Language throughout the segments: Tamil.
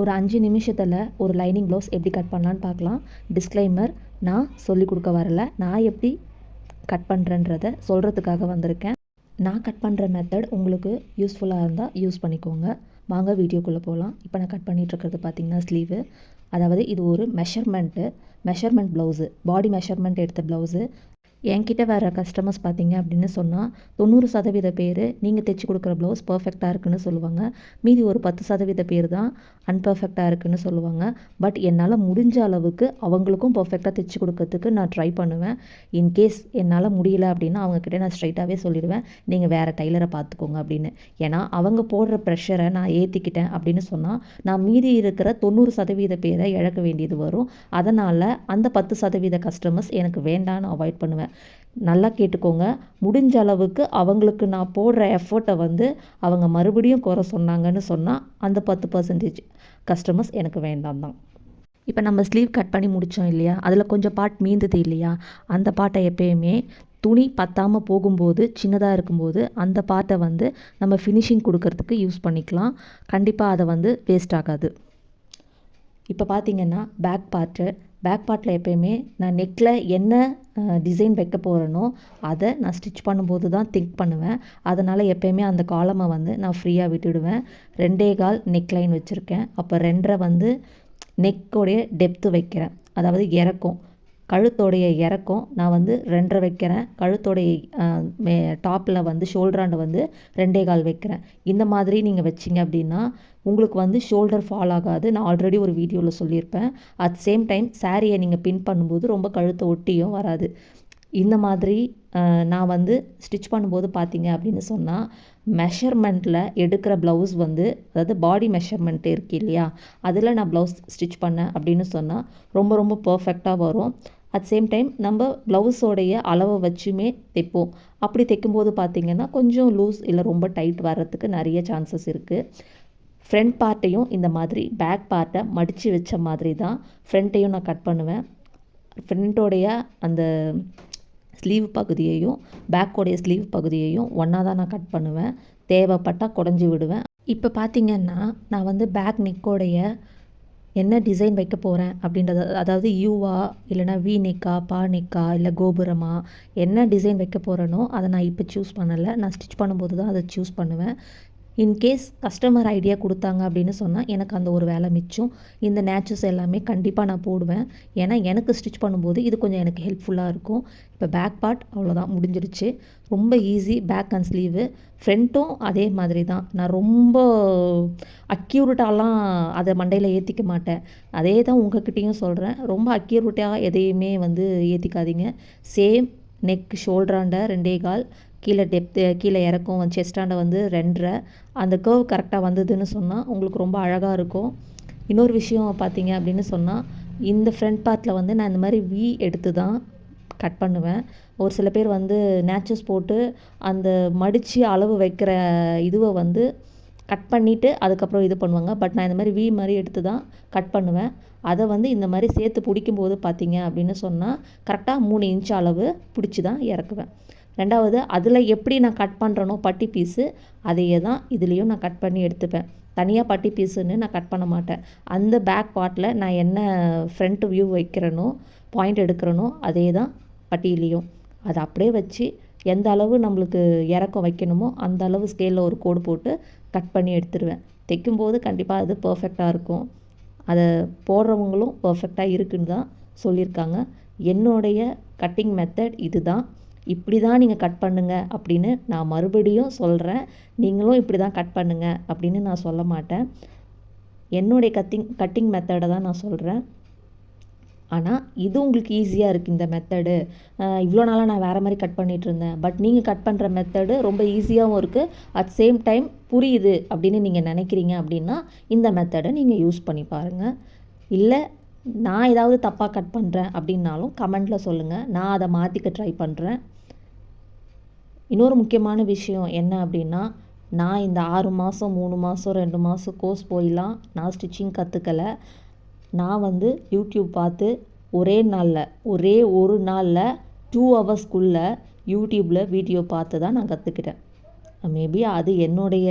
ஒரு அஞ்சு நிமிஷத்தில் ஒரு லைனிங் ப்ளவுஸ் எப்படி கட் பண்ணலான்னு பார்க்கலாம். டிஸ்க்ளைமர் நான் சொல்லிக் கொடுக்க வரல. நான் எப்படி கட் பண்ணுறேன்றத சொல்கிறதுக்காக வந்திருக்கேன். நான் கட் பண்ணுற மெத்தட் உங்களுக்கு யூஸ்ஃபுல்லாக இருந்தால் யூஸ் பண்ணிக்கோங்க. வாங்க வீடியோக்குள்ளே போகலாம் இப்போ நான் கட் பண்ணிகிட்ருக்கிறது பார்த்திங்கன்னா ஸ்லீவு அதாவது இது ஒரு measurement measurement blouse body measurement எடுத்த ப்ளவுஸு என்கிட்ட வர கஸ்டமர்ஸ் பார்த்தீங்க அப்படின்னு சொன்னால் தொண்ணூறு சதவீத பேர் நீங்கள் தைச்சி கொடுக்குற ப்ளவுஸ் பர்ஃபெக்டாக இருக்குன்னு சொல்லுவாங்க. மீதி ஒரு பத்து சதவீத பேர் தான் அன்பர்ஃபெக்டாக இருக்குன்னு சொல்லுவாங்க. பட் என்னால் முடிஞ்ச அளவுக்கு அவங்களுக்கும் பர்ஃபெக்டாக தைச்சி கொடுக்கறதுக்கு நான் ட்ரை பண்ணுவேன். இன்கேஸ் என்னால் முடியல அப்படின்னா அவங்கக்கிட்ட நான் ஸ்ட்ரைட்டாகவே சொல்லிடுவேன். நீங்கள் வேறு டைலரை பார்த்துக்கோங்க அப்படின்னு. ஏன்னா அவங்க போடுற ப்ரெஷரை நான் ஏற்றிக்கிட்டேன் அப்படின்னு சொன்னால் நான் மீதி இருக்கிற தொண்ணூறு சதவீத பேரை இழக்க வேண்டியது வரும். அதனால் அந்த பத்து சதவீத கஸ்டமர்ஸ் எனக்கு வேண்டான்னு அவாய்ட் பண்ணுவேன். நல்லா கேட்டுக்கோங்க. முடிஞ்ச அளவுக்கு அவங்களுக்கு நான் போடுற எஃபர்ட்டை வந்து அவங்க மறுபடியும் குறை சொன்னாங்கன்னு சொன்னால் அந்த பத்து பர்சன்டேஜ் கஸ்டமர்ஸ் எனக்கு வேண்டாம் தான். இப்போ நம்ம ஸ்லீவ் கட் பண்ணி முடித்தோம் இல்லையா? அதில் கொஞ்சம் பார்ட் மீந்தது இல்லையா? அந்த பாட்டை எப்பயுமே துணி பத்தாமல் போகும்போது சின்னதாக இருக்கும்போது அந்த பார்ட்டை வந்து நம்ம ஃபினிஷிங் கொடுக்கறதுக்கு யூஸ் பண்ணிக்கலாம். கண்டிப்பாக அதை வந்து வேஸ்ட் ஆகாது. இப்போ பார்த்தீங்கன்னா பேக் பார்ட்டு பேக் பார்ட்டில் எப்பயுமே நான் நெக்கில் என்ன டிசைன் வைக்க போகிறேனோ அதை நான் ஸ்டிச் பண்ணும்போது தான் திங்க் பண்ணுவேன். அதனால் எப்பயுமே அந்த காலமை வந்து நான் ஃப்ரீயாக விட்டுடுவேன். ரெண்டே கால் நெக் லைன் வச்சுருக்கேன். அப்போ ரெண்டரை வந்து நெக்கோடைய டெப்த்து வைக்கிறேன். அதாவது இறக்கும். கழுத்தோடைய இறக்கம். நான் வந்து ரெண்டரை வைக்கிறேன். கழுத்தோடைய மே டாப்பில் வந்து ஷோல்டராண்ட வந்து ரெண்டே கால் வைக்கிறேன். இந்த மாதிரி நீங்கள் வச்சிங்க அப்படின்னா உங்களுக்கு வந்து ஷோல்டர் ஃபால் ஆகாது. நான் ஆல்ரெடி ஒரு வீடியோவில் சொல்லியிருப்பேன். அட் சேம் டைம் சாரியை நீங்கள் பின் பண்ணும்போது ரொம்ப கழுத்தை ஒட்டியும் வராது. இந்த மாதிரி நான் வந்து ஸ்டிச் பண்ணும்போது பார்த்தீங்க அப்படின்னு சொன்னால் மெஷர்மெண்ட்டில் எடுக்கிற ப்ளவுஸ் வந்து அதாவது பாடி மெஷர்மெண்ட் இருக்குது இல்லையா? அதில் நான் ப்ளவுஸ் ஸ்டிச் பண்ணேன் அப்படின்னு சொன்னால் ரொம்ப ரொம்ப பர்ஃபெக்டாக வரும். அட் சேம் டைம் நம்ம ப்ளவுஸோடைய அளவை வச்சுமே தைப்போம். அப்படி தைக்கும்போது பார்த்திங்கன்னா கொஞ்சம் லூஸ் இல்லை ரொம்ப டைட் வர்றதுக்கு நிறைய சான்சஸ் இருக்குது ஃப்ரண்ட் பார்ட்டையும் இந்த மாதிரி பேக் பார்ட்டை மடித்து வச்ச மாதிரி தான் ஃப்ரண்ட்டையும் நான் கட் பண்ணுவேன். ஃப்ரண்ட்டோடைய அந்த ஸ்லீவ் பகுதியையும் பேக்கோடைய ஸ்லீவ் பகுதியையும் ஒன்றா தான் நான் கட் பண்ணுவேன். தேவைப்பட்டால் குடஞ்சி விடுவேன். இப்போ பார்த்திங்கன்னா நான் வந்து பேக் நெக்கோடைய என்ன டிசைன் வைக்க போகிறேன் அப்படின்றத அதாவது யூவா இல்லைனா வி நெக்கா பா நெக்கா இல்லை கோபுரமா என்ன டிசைன் வைக்க போகிறேனோ அதை நான் இப்போ சூஸ் பண்ணலை. நான் ஸ்டிச் பண்ணும்போது தான் அதை சூஸ் பண்ணுவேன். இன்கேஸ் கஸ்டமர் ஐடியா கொடுத்தாங்க அப்படின்னு சொன்னால் எனக்கு அந்த ஒரு வேலை மிச்சம். இந்த நேச்சர்ஸ் எல்லாமே கண்டிப்பாக நான் போடுவேன். ஏன்னா எனக்கு ஸ்டிச் பண்ணும்போது இது கொஞ்சம் எனக்கு ஹெல்ப்ஃபுல்லாக இருக்கும். இப்போ பேக் பார்ட் அவ்வளோதான் முடிஞ்சிருச்சு. ரொம்ப ஈஸி பேக் அண்ட் ஸ்லீவு ஃப்ரண்ட்டும் அதே மாதிரி தான் நான் ரொம்ப அக்யூரட்டாலாம் அதை மண்டையில் ஏற்றிக்க மாட்டேன். அதே தான் உங்ககிட்டேயும் சொல்கிறேன் ரொம்ப அக்யூரட்டாக எதையுமே வந்து ஏற்றிக்காதீங்க சேம் நெக் ஷோல்டராண்ட ரெண்டே கால் கீழே டெப்த்து கீழே இறக்கும் செஸ்டாண்டை வந்து ரெண்டரை. அந்த கர்வ் கரெக்டாக வந்ததுன்னு சொன்னால் உங்களுக்கு ரொம்ப அழகாக இருக்கும். இன்னொரு விஷயம் பார்த்தீங்க அப்படின்னு சொன்னால் இந்த ஃப்ரண்ட் பார்ட்டில் வந்து நான் இந்த மாதிரி வி எடுத்து தான் கட் பண்ணுவேன். ஒரு சில பேர் வந்து நேச்சர்ஸ் போட்டு அந்த மடித்து அளவு வைக்கிற இதுவை வந்து கட் பண்ணிவிட்டு அதுக்கப்புறம் இது பண்ணுவாங்க. பட் நான் இந்த மாதிரி வி மாதிரி எடுத்து தான் கட் பண்ணுவேன். அதை வந்து இந்த மாதிரி சேர்த்து பிடிக்கும்போது பார்த்தீங்க அப்படின்னு சொன்னால் கரெக்டாக மூணு இன்ச் அளவு பிடிச்சி தான் இறக்குவேன். ரெண்டாவது அதில் எப்படி நான் கட் பண்ணுறனோ பட்டி பீஸு அதையே தான் இதுலேயும் நான் கட் பண்ணி எடுத்துப்பேன். தனியாக பட்டி பீஸுன்னு நான் கட் பண்ண மாட்டேன். அந்த பேக் பார்ட்டில் நான் என்ன ஃப்ரண்ட் வியூ வைக்கிறேனோ பாயிண்ட் எடுக்கிறேனோ அதே தான் பட்டியிலையும். அதை அப்படியே வச்சு எந்த அளவு நம்மளுக்கு இறக்கம் வைக்கணுமோ அந்த அளவு ஸ்கேலில் ஒரு கோடு போட்டு கட் பண்ணி எடுத்துருவேன். தைக்கும்போது கண்டிப்பாக அது பர்ஃபெக்டாக இருக்கும். அதை போடுறவங்களும் பர்ஃபெக்டாக இருக்குன்னு தான் சொல்லியிருக்காங்க. என்னுடைய கட்டிங் மெத்தட் இது தான் இப்படி தான் நீங்கள் கட் பண்ணுங்கள் அப்படின்னு நான் மறுபடியும் சொல்கிறேன் நீங்களும் இப்படி தான் கட் பண்ணுங்கள் அப்படின்னு நான் சொல்ல மாட்டேன். என்னுடைய கட்டிங் கட்டிங் மெத்தடை தான் நான் சொல்கிறேன் ஆனால் இது உங்களுக்கு ஈஸியாக இருக்குது இந்த மெத்தடு இவ்வளோ நாளாக நான் வேறு மாதிரி கட் பண்ணிகிட்டு இருந்தேன். பட் நீங்கள் கட் பண்ணுற மெத்தடு ரொம்ப ஈஸியாகவும் இருக்குது அட் சேம் டைம் புரியுது அப்படின்னு நீங்கள் நினைக்கிறீங்க அப்படின்னா இந்த மெத்தடை நீங்கள் யூஸ் பண்ணி பாருங்கள் இல்லை நான் ஏதாவது தப்பாக கட் பண்ணுறேன் அப்படின்னாலும் கமெண்ட்டில் சொல்லுங்கள் நான் அதை மாற்றிக்க ட்ரை பண்ணுறேன் இன்னொரு முக்கியமான விஷயம் என்ன அப்படின்னா நான் இந்த ஆறு மாதம் மூணு மாதம் ரெண்டு மாதம் கோர்ஸ் போயெலாம் நான் ஸ்டிச்சிங் கற்றுக்கலை நான் வந்து யூடியூப் பார்த்து ஒரே நாளில் ஒரே ஒரு நாளில் டூ ஹவர்ஸ்க்குள்ளே யூடியூப்பில் வீடியோ பார்த்து தான் நான் கற்றுக்கிட்டேன் மேபி அது என்னுடைய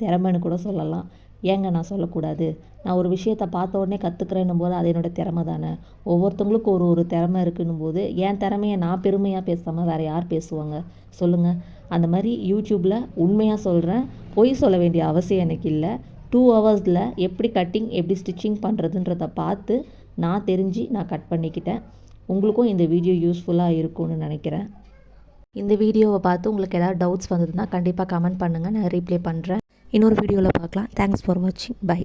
திறமைன்னு கூட சொல்லலாம். ஏங்க நான் சொல்லக்கூடாது? நான் ஒரு விஷயத்தை பார்த்த உடனே கற்றுக்கிறேன்னும் போது அது என்னோடய திறமை தானே? ஒவ்வொருத்தவங்களுக்கும் ஒரு ஒரு திறமை இருக்குன்னும் போது என் திறமையை நான் பெருமையாக பேசாமல் வேறு யார் பேசுவாங்க? சொல்லுங்கள் அந்த மாதிரி யூடியூப்பில் உண்மையாக சொல்கிறேன் பொய் சொல்ல வேண்டிய அவசியம் எனக்கு இல்லை. டூ ஹவர்ஸில் எப்படி கட்டிங் எப்படி ஸ்டிச்சிங் பண்ணுறதுன்றத பார்த்து நான் தெரிஞ்சு நான் கட் பண்ணிக்கிட்டேன். உங்களுக்கும் இந்த வீடியோ யூஸ்ஃபுல்லாக இருக்கும்னு நினைக்கிறேன். இந்த வீடியோவை பார்த்து உங்களுக்கு ஏதாவது டவுட்ஸ் வந்ததுன்னா கண்டிப்பாக கமெண்ட் பண்ணுங்கள் நான் ரீப்ளே பண்ணுறேன் இன்னொரு வீடியோவில் பார்க்கலாம். தேங்க்ஸ் ஃபார் வாட்சிங் பை